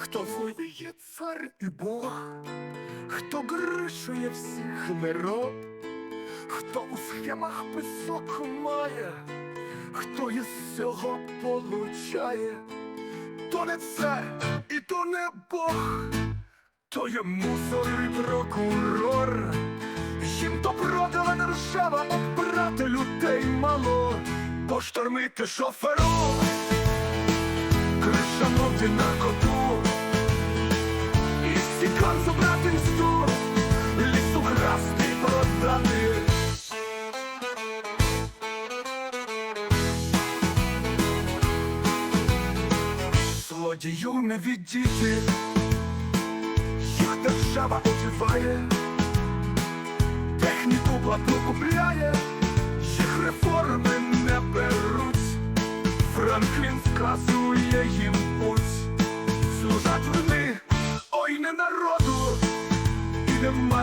хто воює цар і Бог, хто гришує всіх народ, хто у схемах писок має, хто із цього получає, то не це і то не Бог, то є мусор і прокурор. Їм то продала держава обрати людей мало, поштормити шоферу, кришанути на коту, стікан забрати мсту, лісу красти продати. Злодію не віддіти, їх держава одіває техніку платну купляє, їх реформи не беруть, Франклін вказує їм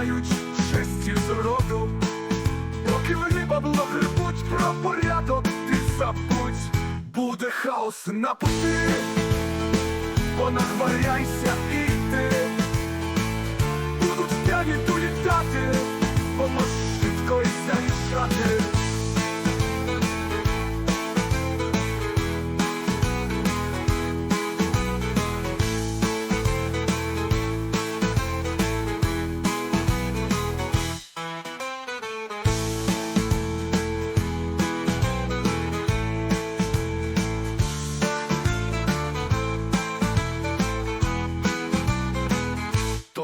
мають честі зроду, поки вони бабло грибуть про порядок, ти забудь, буде хаос на пути, понахваряйся і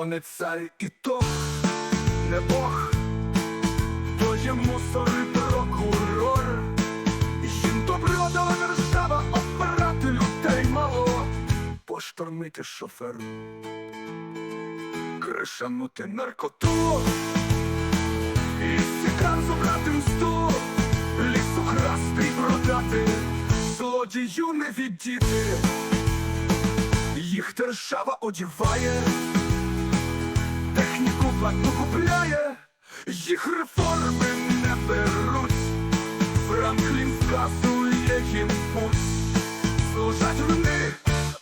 То не цар і то не Бог, то є мусор і прокурор. Їм добро дала держава обирати людей мало, поштормити шоферу, кришанути наркоту, і стікан забрати мсту, лісу красти й продати, злодію не віддіти, їх держава одіває платну купляє, їх реформи не беруть, Франклін вказує їм путь, служать вони,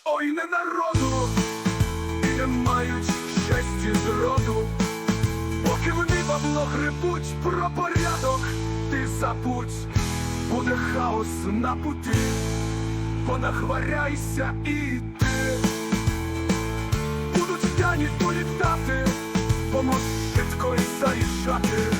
ой не народу, і не мають щасті зроду, поки вони бабло грибуть про порядок, ти забудь, буде хаос на путі, понахваряйся і ти. Будуть п'яні політати, Shocker